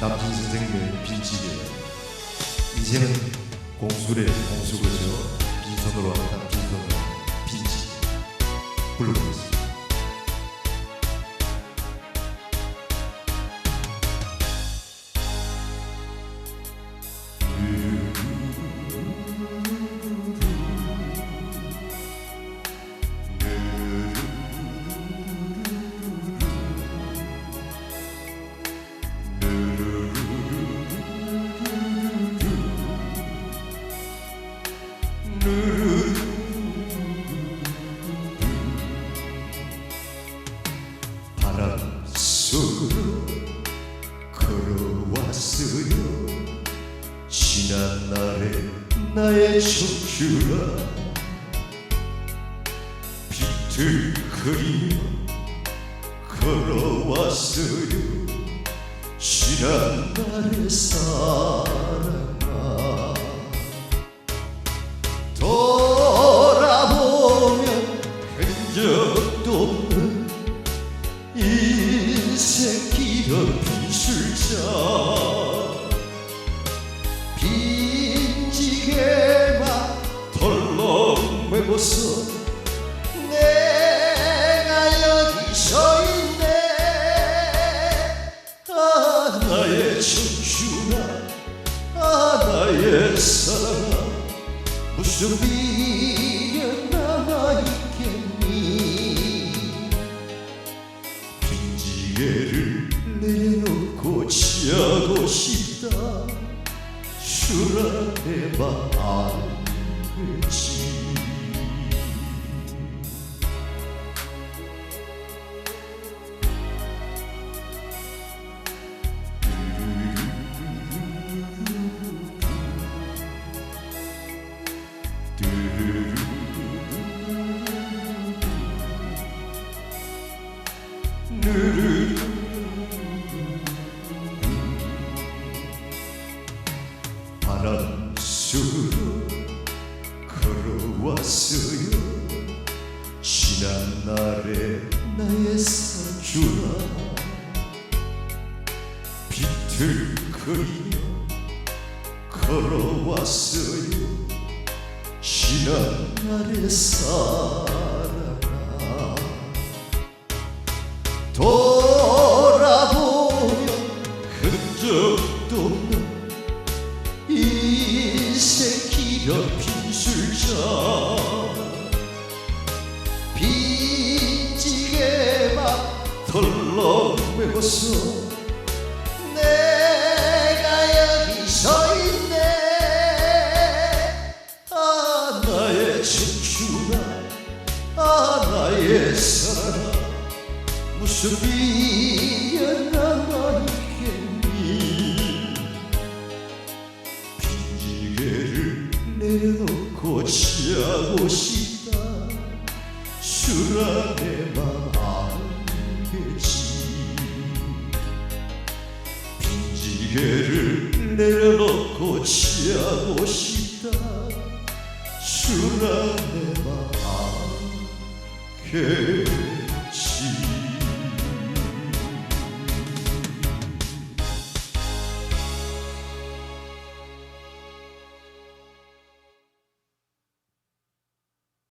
남진 선생님의 빈지게. 인생은 공술의 공수거죠. 빈손으로 왔다 빈손으로 빈지 불러보겠습니다 걸어왔어요 지난 날의 나의 청춘아 비틀거리며 걸어왔어요 지난 날의 사랑아 메고서 내가 여기 서 있네. 아 나의 청춘아 아 나의 사랑아 무슨 미련 남아있겠니? 빈지게를 내놓고 취하고 싶다. 술안에만 알지 바람 속으로 걸어왔어요. 지난 날의 나의 사주라 비틀거리며 걸어왔어요. 지난 날의 사 적도 없는 인생 길어 빈술자 빈지게만 덜렁 메고서 내가 여기 서 있네. 아 나의 청춘아 아 나의 사랑아 무슨 미련 남아 내려놓고 취하고 싶다. 술 안에만 알겠지. 빈지게를 내려놓고 취하고 싶다. 술 안에만 알겠지